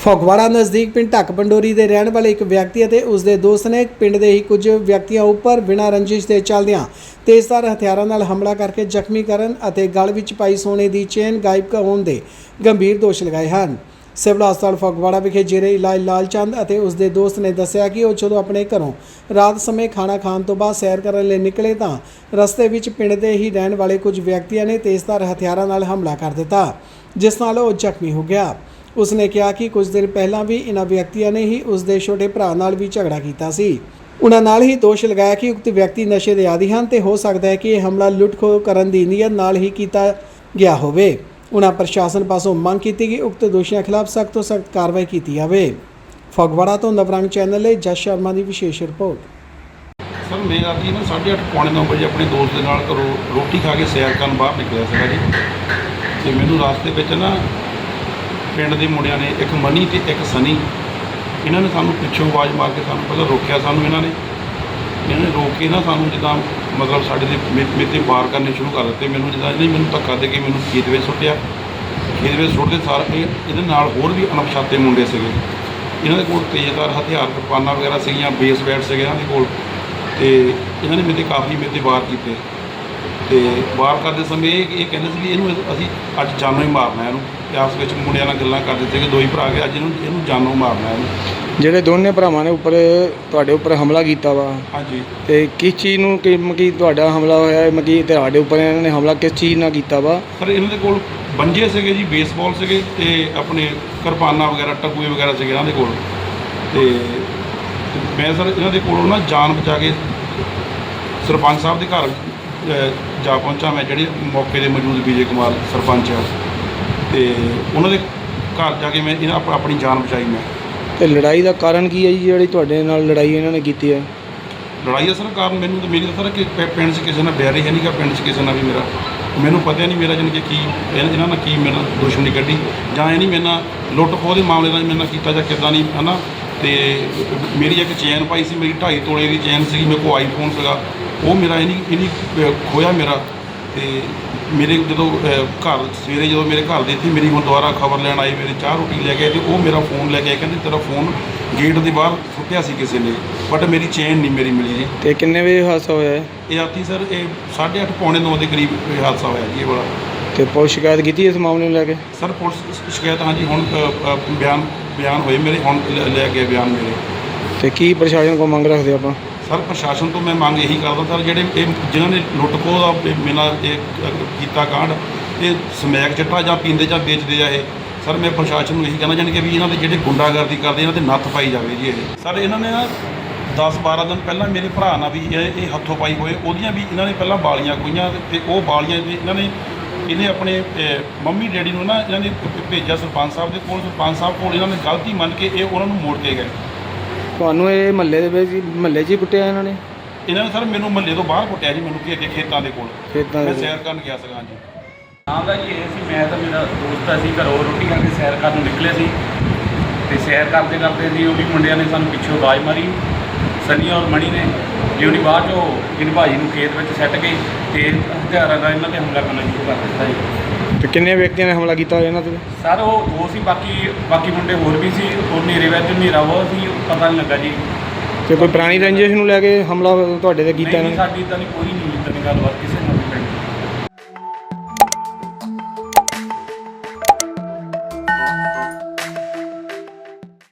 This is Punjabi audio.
ਫਗਵਾੜਾ ਨਜ਼ਦੀਕ ਪਿੰਡ ਢੱਕ ਪੰਡੋਰੀ ਦੇ ਰਹਿਣ ਵਾਲੇ ਇੱਕ ਵਿਅਕਤੀ ਅਤੇ ਉਸ ਦੇ ਦੋਸਤ ਨੇ ਪਿੰਡ ਦੇ ਹੀ ਕੁਝ ਵਿਅਕਤੀਆਂ ਉੱਪਰ ਬਿਨਾਂ ਰੰਜਿਸ਼ ਦੇ ਚੱਲਦਿਆਂ ਤੇਜ਼ਧਾਰ ਹਥਿਆਰਾਂ ਨਾਲ ਹਮਲਾ ਕਰਕੇ ਜ਼ਖਮੀ ਕਰਨ ਅਤੇ ਗਲ ਵਿੱਚ ਪਾਈ ਸੋਨੇ ਦੀ ਚੇਨ ਗਾਇਬ ਹੋਣ ਦੇ ਗੰਭੀਰ ਦੋਸ਼ ਲਗਾਏ ਹਨ। ਸਿਵਲ ਹਸਪਤਾਲ ਫਗਵਾੜਾ ਵਿਖੇ ਜੇਰੇ ਇਲਾਜ ਲਾਲਚੰਦ ਅਤੇ ਉਸ ਦੇ ਦੋਸਤ ਨੇ ਦੱਸਿਆ ਕਿ ਉਹ ਜਦੋਂ ਆਪਣੇ ਘਰੋਂ ਰਾਤ ਸਮੇਂ ਖਾਣਾ ਖਾਣ ਤੋਂ ਬਾਅਦ ਸੈਰ ਕਰਨ ਲਈ ਨਿਕਲੇ ਤਾਂ ਰਸਤੇ ਵਿੱਚ ਪਿੰਡ ਦੇ ਹੀ ਰਹਿਣ ਵਾਲੇ ਕੁਝ ਵਿਅਕਤੀਆਂ ਨੇ ਤੇਜ਼ਧਾਰ ਹਥਿਆਰਾਂ ਨਾਲ ਹਮਲਾ ਕਰ ਦਿੱਤਾ, ਜਿਸ ਨਾਲ ਉਹ ਜ਼ਖਮੀ ਹੋ ਗਿਆ। ਉਸਨੇ ਕਿਹਾ ਕਿ ਕੁਝ ਦਿਨ ਪਹਿਲਾਂ ਵੀ ਇਹਨਾਂ ਵਿਅਕਤੀਆਂ ਨੇ ਹੀ ਉਸ ਦੇ ਛੋਟੇ ਭਰਾ ਨਾਲ ਵੀ ਝਗੜਾ ਕੀਤਾ ਸੀ। ਉਹਨਾਂ ਨਾਲ ਹੀ ਦੋਸ਼ ਲਗਾਇਆ ਕਿ ਉਕਤ ਵਿਅਕਤੀ ਨਸ਼ੇ ਦੇ ਆਦੀ ਹਨ ਤੇ ਹੋ ਸਕਦਾ ਹੈ ਕਿ ਇਹ ਹਮਲਾ ਲੁੱਟਖੋ ਕਰਨ ਦੀ ਨੀਅਤ ਨਾਲ ਹੀ ਕੀਤਾ ਗਿਆ ਹੋਵੇ। ਉਹਨਾਂ ਪ੍ਰਸ਼ਾਸਨ ਪਾਸੋਂ ਮੰਗ ਕੀਤੀ ਕਿ ਉਕਤ ਦੋਸ਼ੀਆਂ ਖਿਲਾਫ ਸਖਤ ਤੋਂ ਸਖਤ ਕਾਰਵਾਈ ਕੀਤੀ ਜਾਵੇ। ਫਗਵਾੜਾ ਤੋਂ ਨਵਰੰਗ ਚੈਨਲ ਲਈ ਜਸ ਸ਼ਰਮਾ ਦੀ ਵਿਸ਼ੇਸ਼ ਰਿਪੋਰਟ। ਸਰ, ਮੈਂ ਰਾਤੀ ਨਾ 8:30 ਪੌਣੇ ਨੌ ਵਜੇ ਆਪਣੇ ਦੋਸਤ ਦੇ ਨਾਲ ਘਰੋਂ ਰੋਟੀ ਖਾ ਕੇ ਸੈਰ ਕਰਨ ਬਾਹਰ ਨਿਕਲਿਆ ਸੀਗਾ ਜੀ। ਤੇ ਮੈਨੂੰ ਰਾਸਤੇ ਵਿੱਚ ਨਾ ਪਿੰਡ ਦੇ ਮੁੰਡਿਆਂ ਨੇ ਇੱਕ ਮਨੀ ਤੇ ਇੱਕ ਸਨੀ। ਇਹਨਾਂ ਨੇ ਸਾਨੂੰ ਪਿੱਛੋਂ ਆਵਾਜ਼ ਮਾਰ ਕੇ ਸਾਨੂੰ ਪਹਿਲਾਂ ਰੋਕਿਆ ਸਾਨੂੰ ਇਹਨਾਂ ਨੇ। ਇਹਨਾਂ ਨੇ ਰੋਕ ਕੇ ਨਾ ਸਾਨੂੰ ਜਿੱਦਾਂ ਮਤਲਬ ਸਾਡੇ ਦੇ ਮੇ- ਤੇ ਵਾਰ ਕਰਨੇ ਸ਼ੁਰੂ ਕਰ ਦਿੱਤੇ। ਮੈਨੂੰ ਜਿੱਦਾਂ ਇਹਨੇ ਮੈਨੂੰ ਧੱਕਾ ਦੇ ਕੇ ਮੈਨੂੰ ਖੇਤ ਵਿੱਚ ਸੁੱਟਿਆ। ਖੇਤ ਵਿੱਚ ਸੁੱਟਦੇ ਸਾਰ ਇਹ, ਇਹਦੇ ਨਾਲ ਹੋਰ ਵੀ ਅਣਪਛਾਤੇ ਮੁੰਡੇ ਸੀਗੇ। ਇਹਨਾਂ ਦੇ ਕੋਲ ਤੇਜ਼ਧਾਰ ਹਥਿਆਰ, ਕਿਰਪਾਨਾਂ ਵਗੈਰਾ ਸੀਗੀਆਂ ਬੇਸ ਬੈਟ ਸੀਗੇ ਇਹਨਾਂ ਦੇ ਕੋਲ। ਤੇ ਇਹਨਾਂ ਨੇ ਮੇਰੇ ਤੇ ਕਾਫੀ ਮੇਰੇ ਤੇ ਵਾਰ ਕੀਤੇ। ਤੇ ਵਾਰ ਕਰਦੇ ਸਮੇਂ ਇਹ ਇਹ ਕਹਿੰਦੇ ਸੀ ਵੀ ਇਹਨੂੰ ਅਸੀਂ ਅੱਜ ਜਾਨੋਂ ਹੀ ਮਾਰਨਾ ਇਹਨੂੰ। ਤੇ ਆਪਸ ਵਿੱਚ ਮੁੰਡਿਆਂ ਨਾਲ ਗੱਲਾਂ ਕਰਦੇ ਸੀਗੇ ਦੋ ਹੀ ਭਰਾ ਕੇ ਅੱਜ ਇਹਨੂੰ ਇਹਨੂੰ ਜਾਨੋਂ ਮਾਰਨਾ ਇਹਨੂੰ। ਜਿਹੜੇ ਦੋਨੇ ਭਰਾਵਾਂ ਨੇ ਉੱਪਰ ਤੁਹਾਡੇ ਉੱਪਰ ਹਮਲਾ ਕੀਤਾ ਵਾ। ਹਾਂਜੀ। ਤੇ ਕਿਸ ਚੀਜ਼ ਨੂੰ ਕਿ ਮਕੀ ਤੁਹਾਡਾ ਹਮਲਾ ਹੋਇਆ ਹੈ ਮਕੀ ਤੁਹਾਡੇ ਉੱਪਰ ਇਹਨਾਂ ਨੇ ਹਮਲਾ ਕਿਸ ਚੀਜ਼ ਨਾਲ ਕੀਤਾ ਵਾ? ਸਰ ਇਹਨਾਂ ਦੇ ਕੋਲ ਬੰਜੇ ਸੀਗੇ ਜੀ ਬੇਸਬਾਲ ਸੀਗੇ ਤੇ ਆਪਣੇ ਕਿਰਪਾਨਾਂ ਵਗੈਰਾ ਟਕੂਏ ਵਗੈਰਾ ਸੀਗੇ ਇਹਨਾਂ ਦੇ ਕੋਲ। ਤੇ ਤੇ ਮੈਂ ਸਰ ਇਹਨਾਂ ਦੇ ਕੋਲੋਂ ਨਾ ਜਾਨ ਬਚਾ ਕੇ ਸਰਪੰਚ ਸਾਹਿਬ ਦੇ ਘਰ ਜਾ ਪਹੁੰਚਾ ਮੈਂ ਜਿਹੜੇ ਮੌਕੇ ਦੇ ਮੌਜੂਦ ਵਿਜੇ ਕੁਮਾਰ ਸਰਪੰਚ ਆ। ਤੇ ਉਹਨਾਂ ਦੇ ਘਰ ਜਾ ਕੇ ਮੈਂ ਇਹਨਾਂ ਆਪ- ਆਪਣੀ ਜਾਨ ਬਚਾਈ ਮੈਂ। ਤੇ ਲੜਾਈ ਦਾ ਕਾਰਨ ਕੀ ਹੈ ਜੀ ਜਿਹੜੀ ਤੁਹਾਡੇ ਨਾਲ ਲੜਾਈ ਇਹਨਾਂ ਨੇ ਕੀਤੀ ਹੈ? ਲੜਾਈ ਦਾ ਸਰ ਕਾਰਨ ਮੈਨੂੰ ਤਾਂ ਮੇਰੀ ਤਾਂ ਸਰ ਕਿ ਪ- ਪਿੰਡ 'ਚ ਕਿਸੇ ਨਾਲ ਬੈਰ ਹੀ ਹੈ ਨਹੀਂ ਗਾ ਪਿੰਡ 'ਚ ਕਿਸੇ ਨਾਲ ਵੀ ਮੇਰਾ। ਮੈਨੂੰ ਪਤਾ ਨਹੀਂ ਮੇਰਾ ਜਾਣੀ ਕਿ ਕੀ ਇਹਨਾਂ ਇਹਨਾਂ ਨਾਲ ਕੀ ਮੇਰੇ ਨਾਲ ਦੁਸ਼ਮਣੀ ਕੱਢੀ। ਜਾਂ ਇਹ ਨਹੀਂ ਮੇਰੇ ਨਾਲ ਲੁੱਟ ਖੋਹ ਦੇ ਮਾਮਲੇ ਦਾ ਮੇਰੇ ਨਾਲ ਕੀਤਾ ਜਾਂ ਕਿੱਦਾਂ ਨਹੀਂ ਹਨਾ? ਤੇ ਮੇਰੀ ਇੱਕ ਚੈਨ ਪਾਈ ਸੀ ਮੇਰੀ 2.5 ਤੋਲੇ ਦੀ ਚੈਨ ਸੀਗੀ ਮੇਰੇ ਕੋਲ ਆਈਫੋਨ ਸੀਗਾ। ਉਹ ਮੇਰਾ ਇਹ ਨਹੀਂ ਇਹ ਨਹੀਂ ਅਹ, ਖੋਇਆ ਮੇਰਾ ਤੇ ਮੇਰੇ ਜਦੋਂ ਅਹ, ਘਰ ਸਵੇਰੇ ਜਦੋਂ ਮੇਰੇ ਘਰ ਦੇ ਇੱਥੇ ਮੇਰੀ ਹੁਣ ਦੁਬਾਰਾ ਖਬਰ ਲੈਣ ਆਈ ਮੇਰੇ ਚਾਹ ਰੋਟੀ ਲੈ ਕੇ ਆਏ ਤੇ ਉਹ ਮੇਰਾ ਫੋਨ ਲੈ ਕੇ ਆਏ ਕਹਿੰਦੇ ਤੇਰਾ ਫੋਨ ਗੇਟ ਦੇ ਬਾਹਰ ਸੁੱਟਿਆ ਸੀ ਕਿਸੇ ਨੇ ਬਟ ਮੇਰੀ ਚੇਨ ਨਹੀਂ ਮੇਰੀ ਮਿਲੀ ਜੀ। ਤੇ ਕਿੰਨੇ ਵਜੇ ਹਾਦਸਾ ਹੋਇਆ ਹੈ ਇਹ ਆਤੀ ਸਰ ਇਹ 8:30 ਪੌਣੇ 9 ਦੇ ਕਰੀਬ ਇਹ ਹਾਦਸਾ ਹੋਇਆ ਜੀ ਇਹ ਵਾਲਾ। ਤੇ ਪੁਲਿਸ ਸ਼ਿਕਾਇਤ ਕੀਤੀ ਇਸ ਮਾਮਲੇ ਨੂੰ ਲੈ ਕੇ? ਸਰ ਪੁਲਿਸ ਸ਼- ਸ਼ਿਕਾਇਤ ਹਾਂਜੀ ਹੁਣ ਅ, ਅ, ਬਿਆਨ ਬਿਆਨ ਹੋਏ ਮੇਰੇ ਹੁਣ ਲੈ- ਲੈ ਗਏ ਬਿਆਨ ਮੇਰੇ। ਤੇ ਕੀ ਪ੍ਰਸ਼ਾਸਨ ਕੋਲ ਮੰਗ ਰੱਖਦੇ ਆਪਾਂ? ਸਰ, ਪ੍ਰਸ਼ਾਸਨ ਤੋਂ ਮੈਂ ਮੰਗ ਇਹੀ ਕਰਦਾ ਸਰ, ਜਿਹੜੇ ਇਹ ਜਿਨ੍ਹਾਂ ਨੇ ਲੁੱਟ ਖੋਹ ਦਾ ਇਹ ਇਹ ਕੀਤਾ ਕਾਂਡ, ਇਹ ਸਮੈਕ ਚਿੱਟਾ ਜਾਂ ਪੀਂਦੇ ਜਾਂ ਵੇਚਦੇ ਆ ਇਹ। ਸਰ, ਮੈਂ ਪ੍ਰਸ਼ਾਸਨ ਨੂੰ ਇਹੀ ਕਹਿਣਾ, ਜਾਣੀ ਕਿ ਵੀ ਇਹਨਾਂ ਦੇ ਜਿਹੜੇ ਗੁੰਡਾਗਰਦੀ ਕਰਦੇ ਇਹਨਾਂ ਤੇ ਨੱਥ ਪਾਈ ਜਾਵੇ ਜੀ ਇਹ। ਸਰ, ਇਹਨਾਂ ਨੇ ਨਾ 10 12 ਦਿਨ ਪਹਿਲਾਂ ਮੇਰੇ ਭਰਾ ਨਾਲ ਵੀ ਇਹ ਹੱਥੋਂ ਪਾਈ ਹੋਏ, ਉਹਦੀਆਂ ਵੀ ਇਹਨਾਂ ਨੇ ਪਹਿਲਾਂ ਬਾਲੀਆਂ ਖੋਈਆਂ ਤੇ ਉਹ ਬਾਲੀਆਂ ਇਹਨਾਂ ਨੇ ਇਹਨੇ ਆਪਣੇ ਮੰਮੀ ਡੈਡੀ ਨੂੰ ਨਾ ਇਹਨਾਂ ਨੇ ਭੇਜਿਆ ਸਰਪੰਚ ਸਾਹਿਬ ਦੇ ਕੋਲ, ਸਰਪੰਚ ਸਾਹਿਬ ਕੋਲ ਇਹਨਾਂ ਨੇ ਗਲਤੀ ਮੰਨ ਕੇ ਇਹ ਉਹਨਾਂ ਨੂੰ ਮੋੜ ਕੇ ਗਏ। ਤੁਹਾਨੂੰ ਇਹ ਮਹੱਲੇ ਦੇ ਵਿੱਚ ਮਹੱਲੇ 'ਚ ਹੀ ਕੁੱਟਿਆ ਇਹਨਾਂ ਨੇ? ਇਹਨਾਂ ਨੇ ਸਰ ਮੈਨੂੰ ਮਹੱਲੇ ਤੋਂ ਬਾਹਰ ਕੁੱਟਿਆ ਜੀ ਮੈਨੂੰ ਕੇ ਖੇਤਾਂ ਦੇ ਕੋਲ। ਖੇਤਾਂ ਮੈਂ ਦੇ ਸੈਰ ਕਰਨ ਗਿਆ ਸੀਗਾ ਜੀ ਹਾਂ ਦਾ ਜੀ ਇਹ ਸੀ ਮੈਂ ਤਾਂ ਮੇਰਾ ਦੋਸਤ ਅਸੀਂ ਘਰੋਂ ਰੋਟੀ ਖਾ ਕੇ ਸੈਰ ਕਰਨ ਨੂੰ ਨਿਕਲੇ ਸੀ। ਤੇ ਸੈਰ ਕਰਦੇ ਕਰਦੇ ਸੀ ਉਹ ਵੀ ਮੁੰਡਿਆਂ ਨੇ ਸਾਨੂੰ ਪਿੱਛੋਂ ਆਵਾਜ਼ ਮਾਰੀ। ਸਨੀ ਔਰ ਮਣੀ ਨੇ ਜੇ ਉਹਦੀ ਬਾਅਦ ਚੋਂ ਇਹਨ ਭਾਜੀ ਨੂੰ ਖੇਤ ਵਿੱਚ ਸੱਟ ਕੇ ਤੇ ਹਥਿਆਰਾਂ ਨਾਲ ਇਹਨਾਂ ਤੇ ਹਮਲਾ ਕਰਨਾ ਸ਼ੁਰੂ ਕਰ ਦਿੱਤਾ ਜੀ। ਤੇ ਕਿੰਨੇ ਵਿਅਕਤੀਆਂ ਨੇ ਹਮਲਾ ਕੀਤਾ ਇਹਨਾਂ ਤੇ? ਸਰ ਉਹ ਉਹ ਸੀ ਬਾਕੀ ਬਾਕੀ ਮੁੰਡੇ ਹੋਰ ਵੀ ਸੀ ਉਹ ਨੇਰੇ ਵਿੱਚ ਹਨੇਰਾ ਉਹ ਸੀ ਪਤਾ ਨਹੀਂ ਲੱਗਾ ਜੀ। ਤੇ ਕੋਈ ਪੁਰਾਣੀ ਰੰਜਿਸ਼ ਨੂੰ ਲੈ ਕੇ ਹਮਲਾ ਤੁਹਾਡੇ ਤੇ ਕੀਤਾ ਨਹੀਂ ਇਹਨਾਂ ਨਹੀਂ, ਨੇ? ਸਾਡੀ ਤਾਂ ਨਹੀਂ ਕੋਈ ਨਹੀਂ ਇਦਾਂ ਦੀ ਗੱਲਬਾਤ ਕਿਸੇ